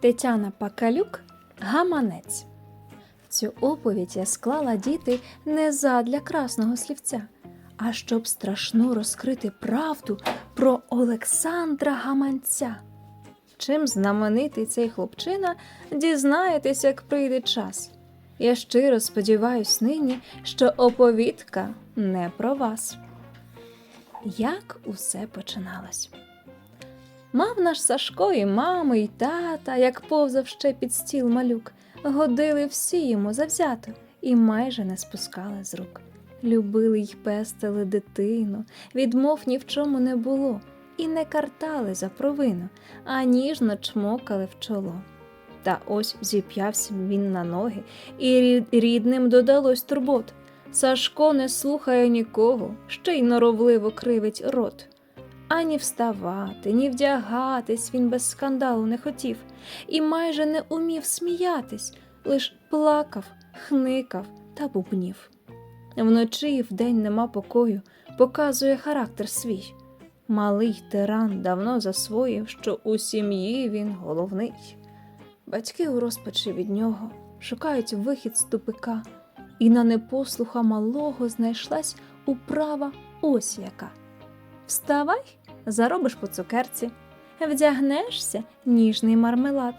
Тетяна Пакалюк Гаманець. Цю оповідь я склала діти не задля красного слівця, а щоб страшно розкрити правду про Олександра Гаманця. Чим знаменитий цей хлопчина, дізнаєтесь, як прийде час. Я щиро сподіваюсь нині, що оповідка не про вас. Як усе починалось? Мав наш Сашко і маму, і тата, як повзав ще під стіл малюк, годили всі йому завзято і майже не спускали з рук. Любили й пестили дитину, відмов ні в чому не було, і не картали за провину, а ніжно чмокали в чоло. Та ось зіп'явся він на ноги, і рідним додалось турбот. Сашко не слухає нікого, ще й норовливо кривить рот. Ані вставати, ні вдягатись він без скандалу не хотів, і майже не умів сміятись, лиш плакав, хникав та бубнів. Вночі і вдень нема покою, показує характер свій. Малий тиран давно засвоїв, що у сім'ї він головний. Батьки у розпачі від нього шукають вихід з тупика, і на непослуха малого знайшлась управа ось яка. Вставай, заробиш по цукерці, вдягнешся ніжний мармелад.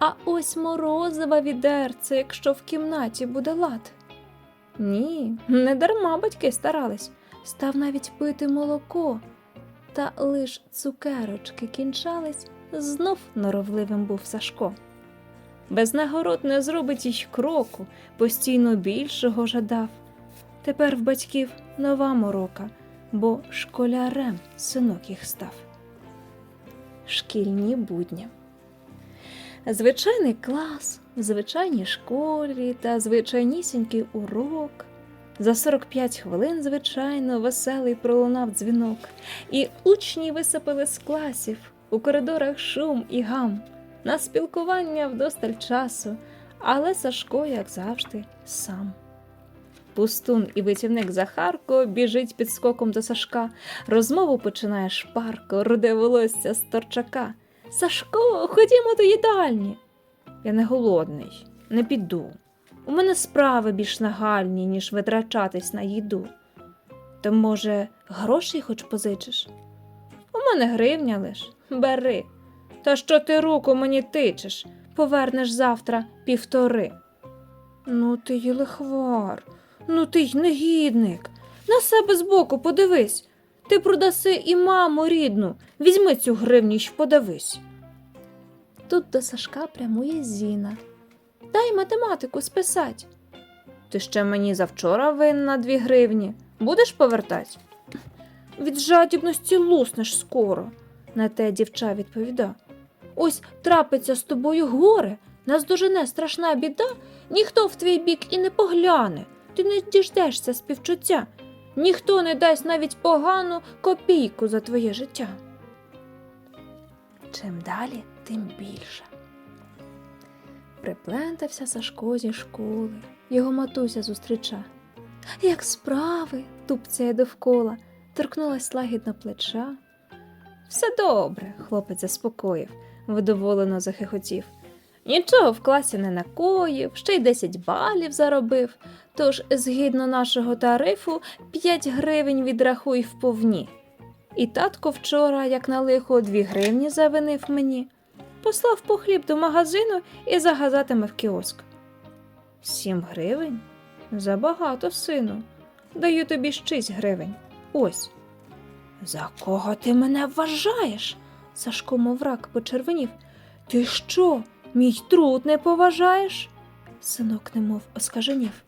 А ось морозива відерце, якщо в кімнаті буде лад. Ні, не дарма батьки старались, став навіть пити молоко. Та лиш цукерочки кінчались, знов норовливим був Сашко. Без нагород не зробить й кроку, постійно більшого жадав. Тепер в батьків нова морока, бо школярем синок їх став. Шкільні будні. Звичайний клас, в звичайній школі та звичайнісінький урок. За 45 хвилин, звичайно, веселий пролунав дзвінок, і учні висипали з класів, у коридорах шум і гам, на спілкування вдосталь часу, але Сашко, як завжди, сам. Пустун і витівник Захарко біжить під скоком до Сашка, розмову починає шпарко, руде волосся з торчака. Сашко, ходімо до їдальні. Я не голодний, не піду. У мене справи більш нагальні, ніж витрачатись на їду. То, може, грошей хоч позичиш? У мене гривня лиш, бери. Та що ти руку мені тичеш? Повернеш завтра півтори. Ну, ти й лихвар, ну ти й негідник. На себе збоку подивись. Ти продаси і маму рідну. Візьми цю гривню й подивись. Тут до Сашка прямує Зіна. Дай математику списать. Ти ще мені завчора винна дві гривні. Будеш повертать? Від жадібності луснеш скоро, на те дівча відповіда. Ось трапиться з тобою горе, нас дожене страшна біда, ніхто в твій бік і не погляне, ти не діждешся співчуття, ніхто не дасть навіть погану копійку за твоє життя. Чим далі, тим більше. Приплентався Сашко зі школи, його матуся зустріча. Як справи? тупцяє довкола, торкнулась лагідно плеча. Все добре, хлопець заспокоїв, видоволено захихотів. Нічого в класі не накоїв, ще й 10 балів заробив. Тож, згідно нашого тарифу, 5 гривень відрахуй вповні. І татко вчора, як на лихо, 2 гривні завинив мені. Послав по хліб до магазину і загазатиме в кіоск. Сім гривень? Забагато, сину. Даю тобі шість гривень. Ось. За кого ти мене вважаєш? Сашко мов рак почервонів. Ти що, мій труд не поважаєш? Синок немов оскаженів.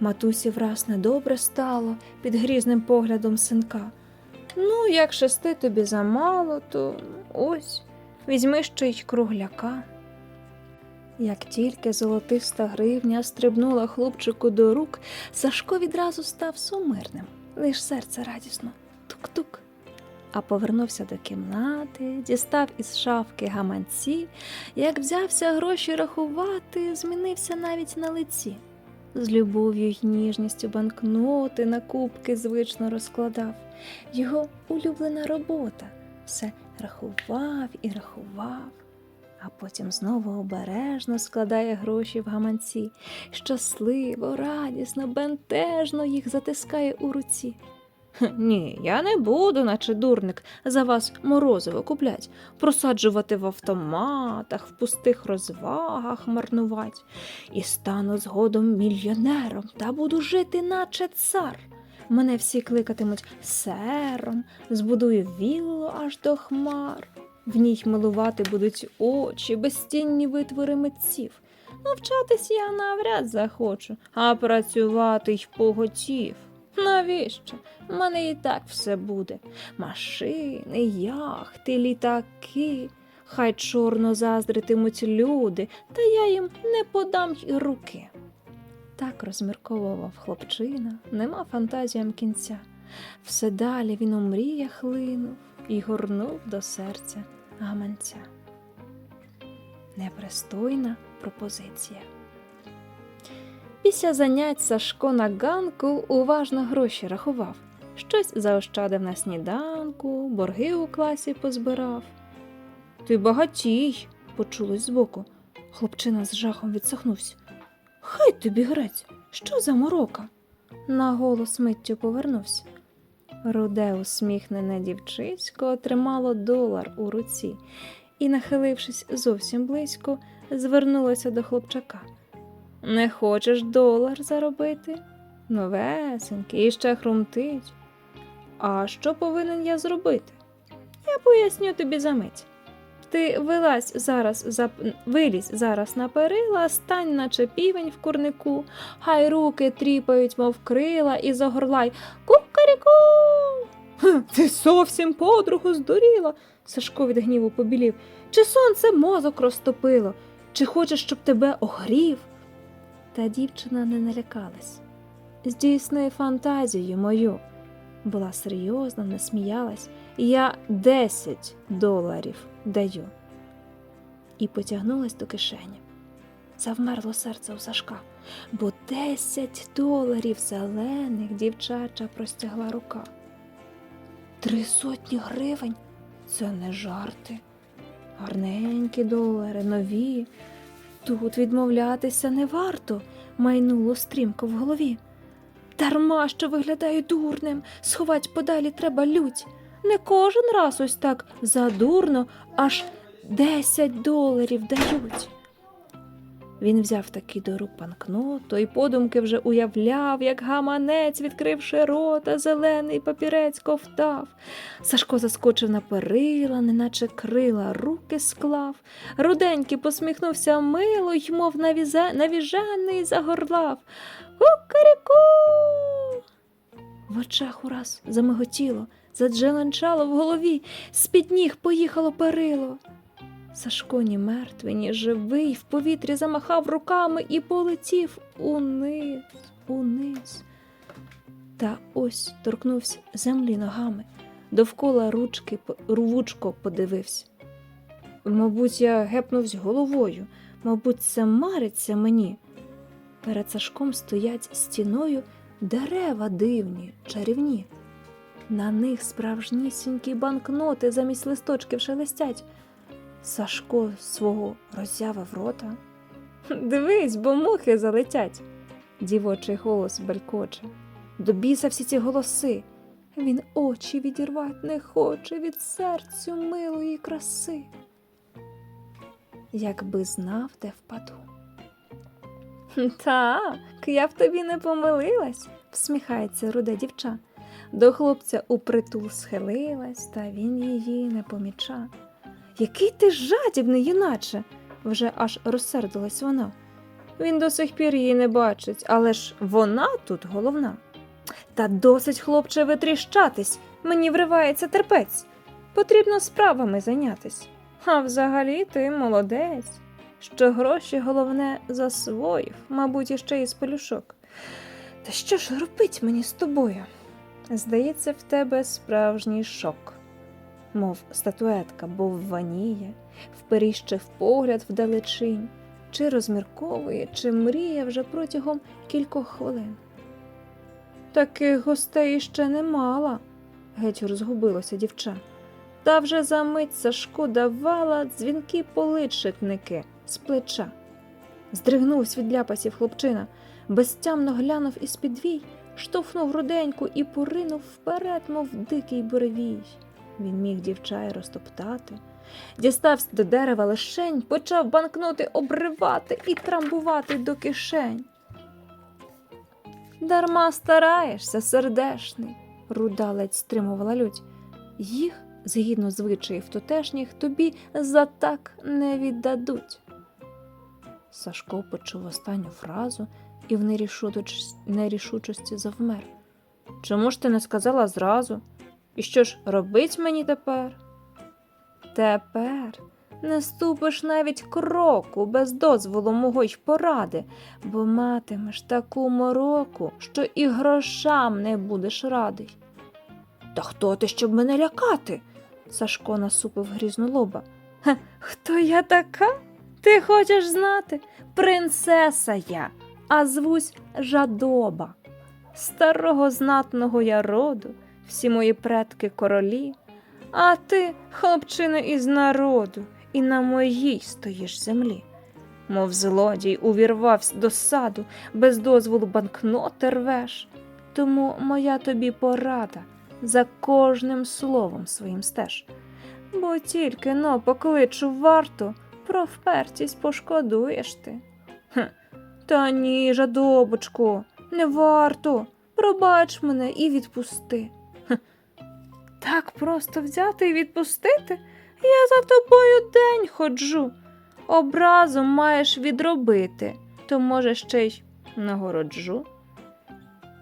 Матусі враз недобре стало під грізним поглядом синка. Ну, як шести тобі замало, то ось. Візьми ще й кругляка. Як тільки золотиста гривня стрибнула хлопчику до рук, Сашко відразу став сумирним, лиш серце радісно тук-тук. А повернувся до кімнати, дістав із шафки гаманці, як взявся гроші рахувати, змінився навіть на лиці. З любов'ю й ніжністю банкноти на кубки звично розкладав. Його улюблена робота все рахував і рахував. а потім знову обережно складає гроші в гаманці, щасливо, радісно, бентежно їх затискає у руці. «Хе, Ні, я не буду, наче дурник, за вас морозиво куплять, просаджувати в автоматах, в пустих розвагах марнувать, і стану згодом мільйонером та буду жити, наче цар. Мене всі кликатимуть сером, збудую віллу аж до хмар. В ній милувати будуть очі, безцінні витвори митців. Навчатись я навряд захочу, а працювати й поготів. Навіщо? У мене і так все буде. Машини, яхти, літаки. Хай чорно заздритимуть люди, та я їм не подам й руки. Так розмірковував хлопчина, нема фантазіям кінця. Все далі він у мріях линув і горнув до серця гаманця. Непристойна пропозиція. Після занять Сашко на ганку уважно гроші рахував. Щось заощадив на сніданку, борги у класі позбирав. Ти багатій, почулось збоку. Хлопчина з жахом відсахнувся. Хай тобі грець, що за морока? На голос миттю повернувся. Руде усміхнене дівчисько отримало долар у руці і, нахилившись зовсім близько, звернулося до хлопчака. Не хочеш долар заробити? Новесенький, і ще хрумтить. А що повинен я зробити? Я поясню тобі за мить. Ти вилазь зараз за вилізь зараз на перила, стань, наче півень в курнику, хай руки тріпають, мов крила, і загорлай кукаріку. Ти зовсім подругу здуріла. Сашко від гніву побілів. Чи сонце мозок розтопило, чи хочеш, щоб тебе огрів? Та дівчина не налякалась. Здійсни фантазію мою. Була серйозна, не сміялась. Я десять доларів даю. І потягнулась до кишені. Завмерло серце у Сашка, бо десять доларів зелених дівчача простягла рука. Три сотні гривень це не жарти. Гарненькі долари, нові. Тут відмовлятися не варто, майнуло стрімко в голові. Дарма що виглядаю дурним, сховать подалі треба лють. Не кожен раз ось так задурно аж 10 доларів дають. Він взяв таки до рук банкноту і подумки вже уявляв, як гаманець, відкривши рота, зелений папірець ковтав. Сашко заскочив на перила, неначе крила, руки склав. Руденький посміхнувся мило й, мов навізе- навіжений, загорлав. Кукаріку. В очах ураз замиготіло, задзеленчало в голові, з-під ніг поїхало перило. Сашко ні мертвий, ні живий, в повітрі замахав руками і полетів униз, униз. Та ось торкнувся землі ногами, довкола ручки рвучко подивився. Мабуть, я гепнувсь головою, мабуть, це мариться мені. Перед Сашком стоять стіною дерева дивні, чарівні. На них справжнісінькі банкноти замість листочків шелестять. Сашко свого роззявив рота. Дивись, бо мухи залетять. Дівочий голос белькоче. До біса всі ці голоси. Він очі відірвать не хоче від серцю милої краси. Якби знав, де впаду. Так, я в тобі не помилилась, всміхається руде дівча. До хлопця у притул схилилась, та він її не поміча. Який ти жадібний, юначе, вже аж розсердилась вона. Він до сих пір її не бачить, але ж вона тут головна. Та досить, хлопче, витріщатись, мені вривається терпець. Потрібно справами зайнятись. А взагалі ти молодець, що гроші головне засвоїв, мабуть, іще із пелюшок. Та що ж робить мені з тобою? Здається, в тебе справжній шок мов статуетка, бо ваніє, вперіщив погляд вдалечінь, чи розмірковує, чи мріє вже протягом кількох хвилин. Таких гостей ще не мала, геть розгубилося дівча. Та вже за мить Сашку давала дзвінки поличитники з плеча. Здригнувся від ляпасів хлопчина, безтямно глянув із підвій, штовхнув руденьку і поринув вперед, мов дикий буревій. Він міг дівчай розтоптати. Дістався до дерева лишень, почав банкноти обривати і трамбувати до кишень. Дарма стараєшся, сердешний, руда ледь стримувала лють. Їх, згідно звичаїв тутешніх, тобі за так не віддадуть. Сашко почув останню фразу і в нерішучості завмер. Чому ж ти не сказала зразу? І що ж робить мені тепер? Тепер не ступиш навіть кроку без дозволу мого й поради, бо матимеш таку мороку, що і грошам не будеш радий. Та хто ти, щоб мене лякати? Сашко насупив грізну лоба. «Хе, Хто я така? Ти хочеш знати? Принцеса я, а звусь жадоба. Старого знатного я роду, всі мої предки королі, а ти, хлопчина із народу, і на моїй стоїш землі. Мов злодій увірвався до саду, без дозволу банкноти рвеш. Тому моя тобі порада за кожним словом своїм стеж. Бо тільки но покличу варту, про впертість пошкодуєш ти. Хм, та ні, жадобочко, не варто. Пробач мене і відпусти. Так просто взяти і відпустити? Я за тобою день ходжу. Образом маєш відробити, то, може, ще й нагороджу.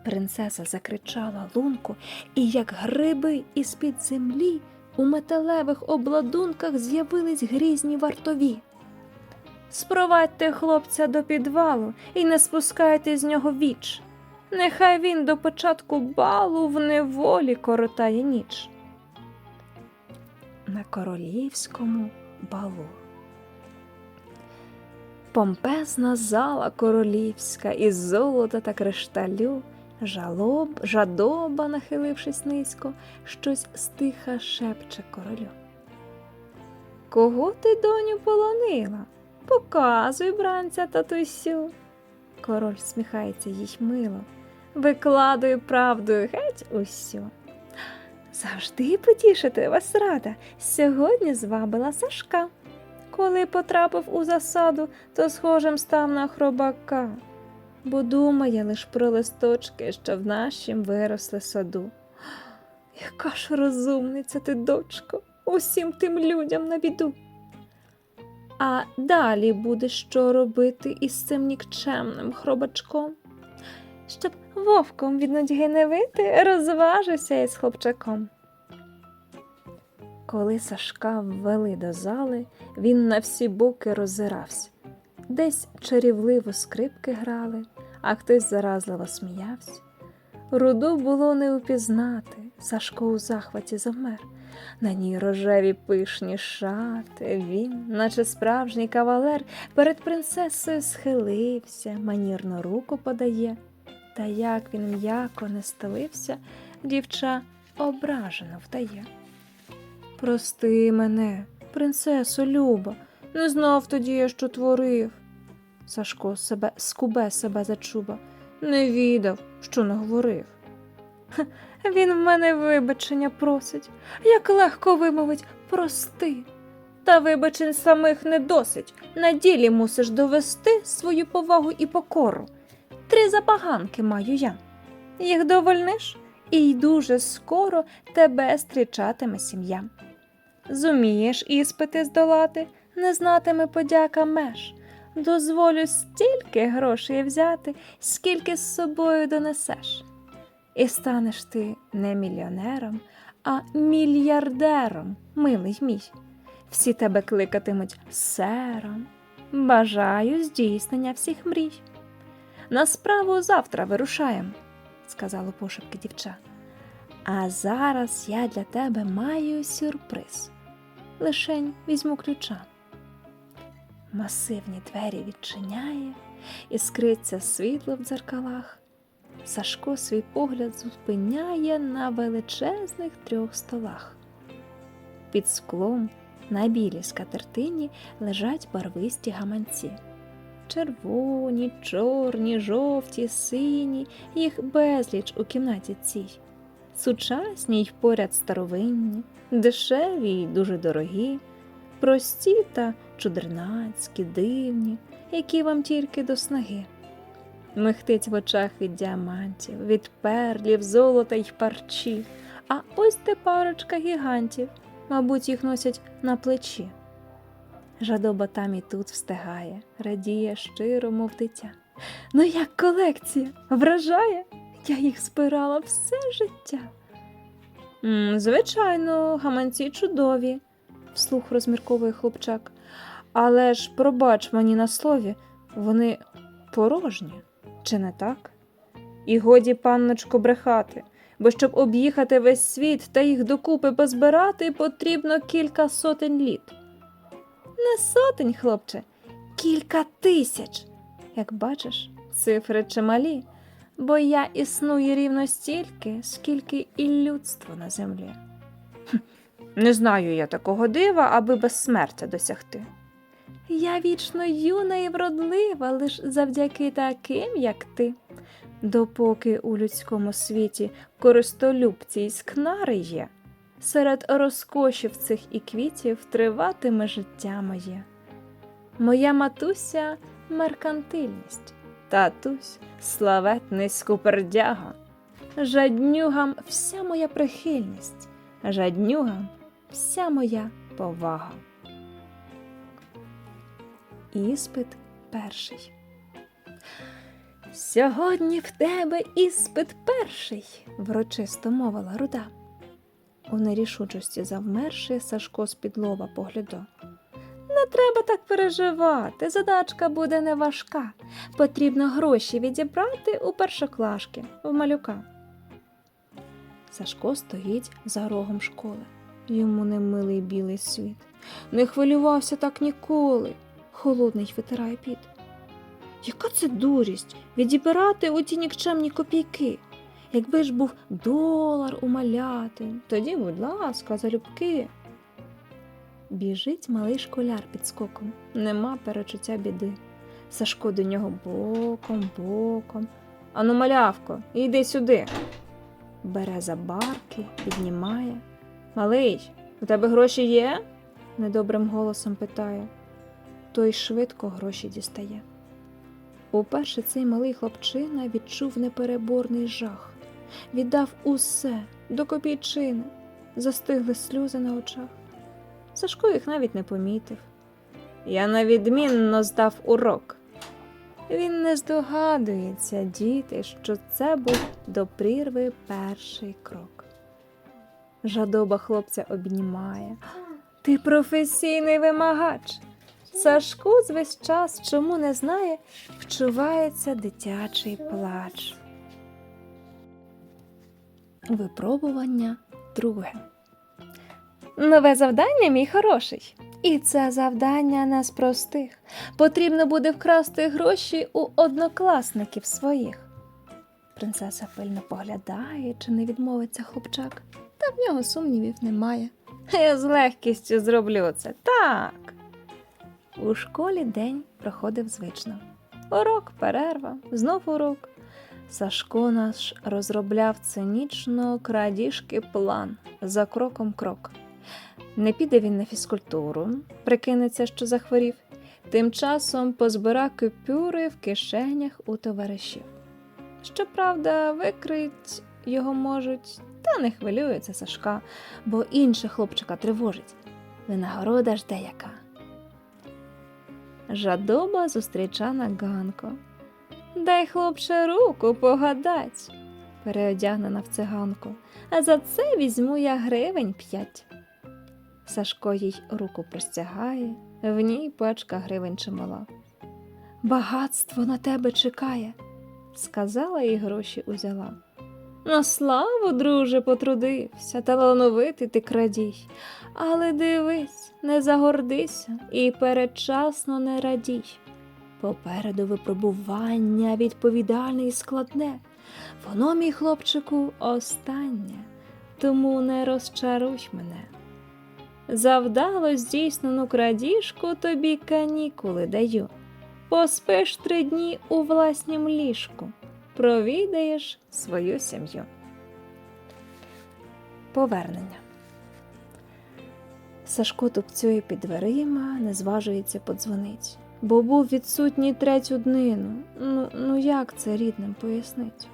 Принцеса закричала лунку, і, як гриби із-під землі, у металевих обладунках з'явились грізні вартові. Спровадьте хлопця до підвалу і не спускайте з нього віч. Нехай він до початку балу в неволі коротає ніч. На королівському балу. Помпезна зала королівська із золота та кришталю, жалоб, жадоба, нахилившись низько, щось стиха шепче королю. Кого ти, доню, полонила? Показуй, бранця татусю. Король всміхається їй мило, викладаю правдою геть усю. Завжди потішити вас рада. Сьогодні звабила Сашка. Коли потрапив у засаду, то схожим став на хробака, бо думає лиш про листочки, що в нашім виросли саду. Яка ж розумниця ти, дочко, усім тим людям на біду. А далі будеш що робити із цим нікчемним хробачком? Щоб вовком від нудьги не вити, розважився із хлопчаком. Коли Сашка ввели до зали, він на всі боки роззирався. Десь чарівливо скрипки грали, а хтось заразливо сміявся. Руду було не упізнати, Сашко у захваті завмер. На ній рожеві пишні шати, він, наче справжній кавалер, перед принцесою схилився, манірно руку подає. Та як він м'яко не стелився, дівча ображено вдає. Прости мене, принцесо Люба, не знав тоді я, що творив. Сашко себе скубе себе за чуба, не відав, що наговорив. «Ха, Він в мене вибачення просить, як легко вимовить прости. Та вибачень самих не досить. На ділі мусиш довести свою повагу і покору. Три забаганки маю я. Їх довольниш, і й дуже скоро тебе зустрічатиме сім'я. Зумієш іспити здолати, не знатиме подяка меж. Дозволю стільки грошей взяти, скільки з собою донесеш. І станеш ти не мільйонером, а мільярдером, милий мій. Всі тебе кликатимуть сером. Бажаю здійснення всіх мрій. На справу завтра вирушаєм, сказало пошепки дівча. А зараз я для тебе маю сюрприз. Лишень візьму ключа. Масивні двері відчиняє, іскриться світло в дзеркалах. Сашко свій погляд зупиняє на величезних трьох столах. Під склом на білій скатертині лежать барвисті гаманці. Червоні, чорні, жовті, сині, їх безліч у кімнаті цій. Сучасні й поряд старовинні, дешеві й дуже дорогі, прості та чудернацькі, дивні, які вам тільки до снаги. Михтить в очах від діамантів, від перлів, золота й парчі, а ось де парочка гігантів, мабуть, їх носять на плечі. Жадоба там і тут встигає, радіє щиро, мов дитя. Ну як колекція вражає, я їх збирала все життя. «М, звичайно, гаманці чудові, вслух розмірковує хлопчак. Але ж, пробач мені на слові, вони порожні, чи не так? І годі, панночко, брехати, бо щоб об'їхати весь світ та їх докупи позбирати, потрібно кілька сотень літ. Не сотень, хлопче, кілька тисяч. Як бачиш, цифри чималі, бо я існую рівно стільки, скільки і людство на землі. Не знаю я такого дива, аби безсмертя досягти. Я вічно юна і вродлива лиш завдяки таким, як ти. Допоки у людському світі користолюбці й скнари є, серед розкошів цих і квітів триватиме життя моє. Моя матуся меркантильність, татусь славетний скупердяга. Жаднюгам вся моя прихильність, жаднюгам вся моя повага. Іспит перший. Сьогодні в тебе іспит перший, врочисто мовила руда. У нерішучості завмерши, Сашко з-під лоба поглядав. Не треба так переживати, задачка буде не важка. Потрібно гроші відібрати у першоклашки, в малюка. Сашко стоїть за рогом школи. Йому немилий білий світ. Не хвилювався так ніколи. Холодний витирає піт. Яка це дурість відібирати оті нікчемні копійки? Якби ж був долар у малятин, тоді, будь ласка, залюбки. Біжить малий школяр під скоком, нема перечуття біди. Сашко до нього боком, боком. Ану, малявко, іди сюди. Бере за барки, піднімає. Малий, у тебе гроші є? недобрим голосом питає. Той швидко гроші дістає. Уперше цей малий хлопчина відчув непереборний жах, віддав усе до копійчини, застигли сльози на очах. Сашко їх навіть не помітив. Я навідмінно здав урок. Він не здогадується, діти, що це був до прірви перший крок. Жадоба хлопця обнімає. Ти професійний вимагач. Сашку весь час, чому не знає, вчувається дитячий плач. Випробування друге. Нове завдання, мій хороший. І це завдання не з простих. Потрібно буде вкрасти гроші у однокласників своїх. Принцеса пильно поглядає, чи не відмовиться хлопчак, та в нього сумнівів немає. Я з легкістю зроблю це так. У школі день проходив звично. Урок, перерва, знов урок. Сашко наш розробляв цинічно крадіжки план за кроком крок. Не піде він на фізкультуру, прикинеться, що захворів. Тим часом позбира купюри в кишенях у товаришів. Щоправда, викрить його можуть, та не хвилюється Сашка, бо інше хлопчика тривожить. Винагорода ж деяка. Жадоба зустріча на ганку. Дай, хлопче, руку погадать, переодягнена в циганку, а за це візьму я гривень п'ять. Сашко їй руку простягає, в ній пачка гривень чимала. Багатство на тебе чекає, сказала і гроші узяла. На славу, друже, потрудився, талановитий ти крадій. Але дивись, не загордися і передчасно не радій. Попереду випробування відповідальне і складне. Воно, мій хлопчику, останнє, тому не розчаруй мене. Завдало здійснену крадіжку тобі канікули даю. Поспиш три дні у власнім ліжку, провідаєш свою сім'ю. Повернення. Сашко тупцює під дверима, не зважується подзвонить, бо був відсутній третю днину. Ну, ну як це рідним пояснить?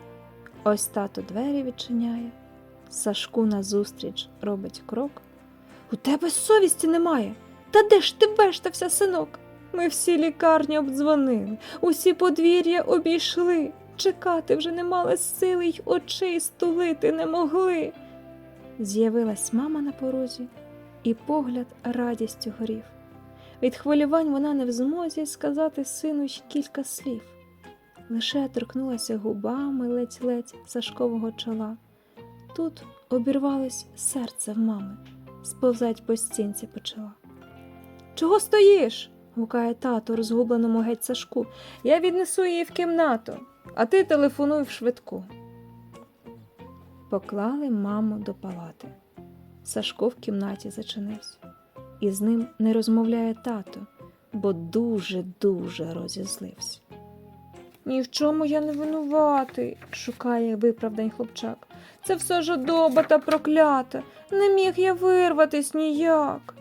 Ось тато двері відчиняє, Сашку назустріч робить крок. У тебе совісті немає. Та де ж ти бештався, синок? Ми всі лікарні обдзвонили, усі подвір'я обійшли. Чекати вже не мали сили й очей стулити не могли. З'явилась мама на порозі, і погляд радістю горів. Від хвилювань вона не в змозі сказати сину кілька слів. Лише торкнулася губами ледь-ледь Сашкового чола. Тут обірвалось серце в мами, сповзать по стінці почала. Чого стоїш? гукає тато розгубленому геть Сашку. Я віднесу її в кімнату, а ти телефонуй в швидку. Поклали маму до палати. Сашко в кімнаті зачинився. І з ним не розмовляє тато, бо дуже-дуже розізлився. Ні в чому я не винуватий, шукає виправдань хлопчак. Це все жадоба та проклята. Не міг я вирватись ніяк.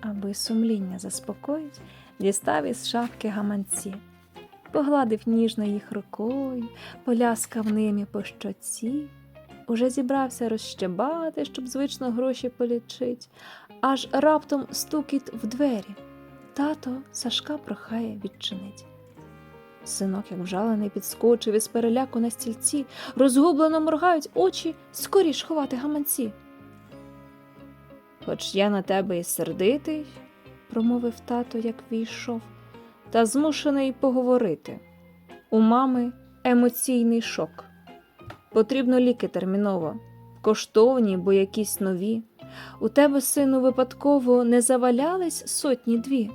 Аби сумління заспокоїть, дістав із шафки гаманці, погладив ніжно їх рукою, поляскав ними по щоці, уже зібрався розщебати, щоб звично гроші полічить, аж раптом стукіт в двері. Тато Сашка прохає відчинить. Синок, як вжалений, підскочив із переляку на стільці, розгублено моргають очі, скоріш ховати гаманці. Хоч я на тебе і сердитий, промовив тато, як війшов, та змушений поговорити. У мами емоційний шок. Потрібно ліки терміново, коштовні, бо якісь нові. У тебе, сину, випадково не завалялись сотні дві,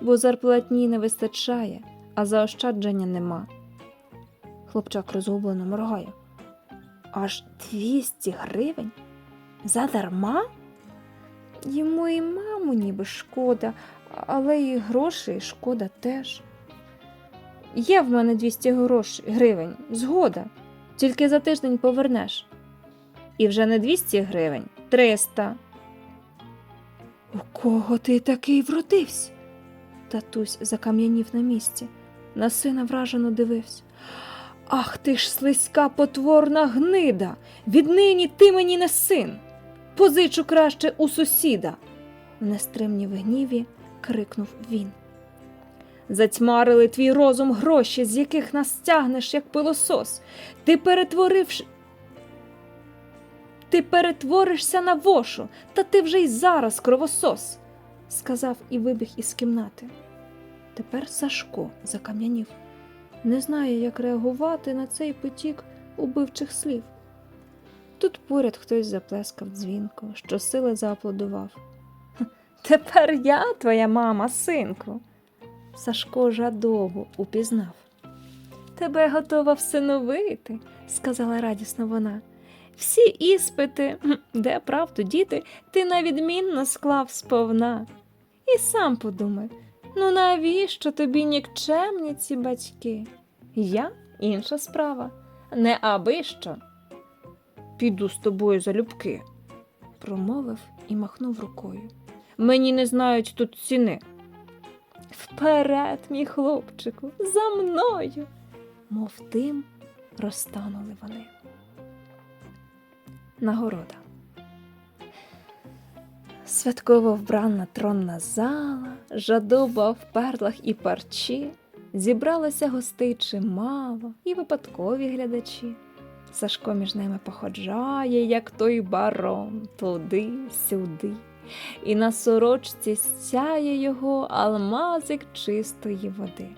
бо зарплатні не вистачає, а заощадження нема. Хлопчак розгублено моргає. Аж 200 гривень? Задарма? Йому і маму ніби шкода, але і грошей шкода теж. Є в мене 200 грош... гривень, згода, тільки за тиждень повернеш. І вже не 200 гривень, 300. У кого ти такий вродився? Татусь закам'янів на місці, на сина вражено дивився. Ах ти ж слизька потворна гнида! Віднині ти мені не син. Позичу краще у сусіда. В нестримній гніві крикнув він. Затьмарили твій розум гроші, з яких нас тягнеш, як пилосос. Ти перетворивши. Ти перетворишся на вошу, та ти вже й зараз кровосос, сказав і вибіг із кімнати. Тепер Сашко закам'янів. Не знає, як реагувати на цей потік убивчих слів. Тут поряд хтось заплескав дзвінко, що сили зааплодував. Тепер я твоя мама, синку. Сашко жадобу упізнав. Тебе готова всиновити, сказала радісно вона. Всі іспити, де правду діти, ти навідмінно склав сповна. І сам подумай, ну навіщо тобі нікчемні ці батьки? Я інша справа, не аби що. Піду з тобою залюбки, промовив і махнув рукою. Мені не знають тут ціни. Вперед, мій хлопчику, за мною, мов тим розтанули вони. Нагорода. Святково вбрана тронна зала, жадоба в перлах і парчі, зібралося гостей чимало і випадкові глядачі. Сашко між ними походжає, як той барон, туди, сюди, і на сорочці сяє його алмазик чистої води.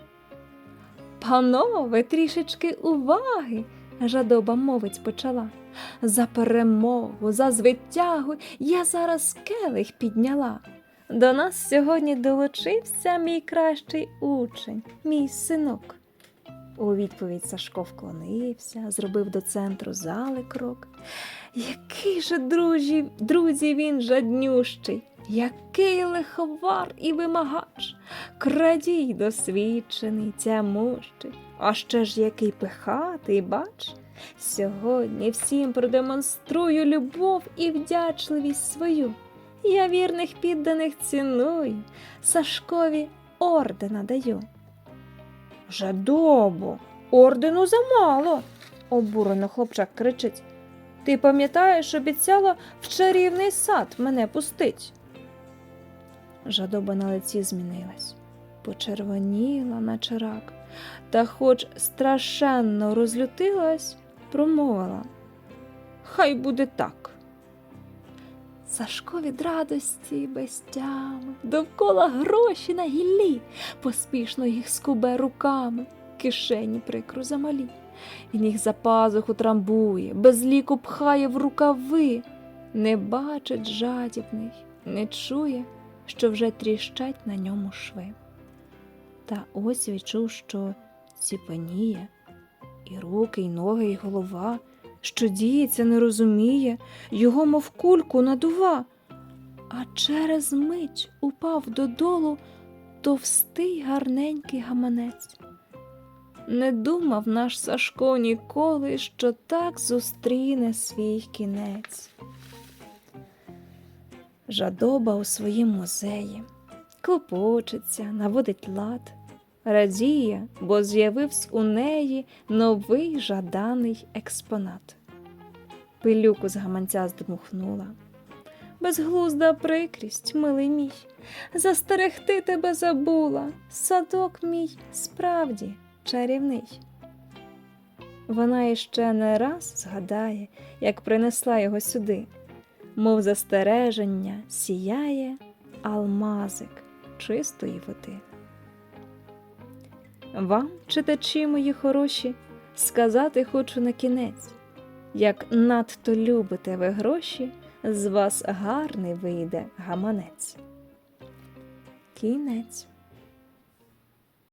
Панове, трішечки уваги, жадоба мовить почала. За перемогу, за звитягу я зараз келих підняла. До нас сьогодні долучився мій кращий учень, мій синок. У відповідь Сашко вклонився, зробив до центру зали крок. Який же друзі, друзі він жаднющий, який лихвар і вимагач, крадій досвідчений, тямущий, а ще ж який пихатий, бач. Сьогодні всім продемонструю любов і вдячливість свою. Я вірних підданих ціную, Сашкові ордена даю. Жадобо, ордену замало, обурено хлопчак кричить. Ти пам'ятаєш, обіцяла в чарівний сад мене пустить. Жадоба на лиці змінилась, почервоніла, наче рак, та хоч страшенно розлютилась, промовила. Хай буде так. Сашко від радості без тями, довкола гроші на гіллі, поспішно їх скубе руками, кишені прикру замалі. Він їх за пазуху трамбує, без ліку пхає в рукави, не бачить жадібний, не чує, що вже тріщать на ньому шви. Та ось відчув, що ціпеніє, і руки, і ноги, і голова, що діється, не розуміє, його мов кульку надува, а через мить упав додолу товстий гарненький гаманець. Не думав наш Сашко ніколи, що так зустріне свій кінець. Жадоба у своїм музеї. Клопочеться, наводить лад, радіє, бо з'явився у неї новий жаданий експонат. Пилюку з гаманця здмухнула. Безглузда прикрість, милий мій, застерегти тебе забула, садок мій справді чарівний. Вона іще не раз згадає, як принесла його сюди, мов застереження сіяє алмазик чистої води. Вам, читачі мої хороші, сказати хочу на кінець, як надто любите ви гроші, з вас гарний вийде гаманець. Кінець.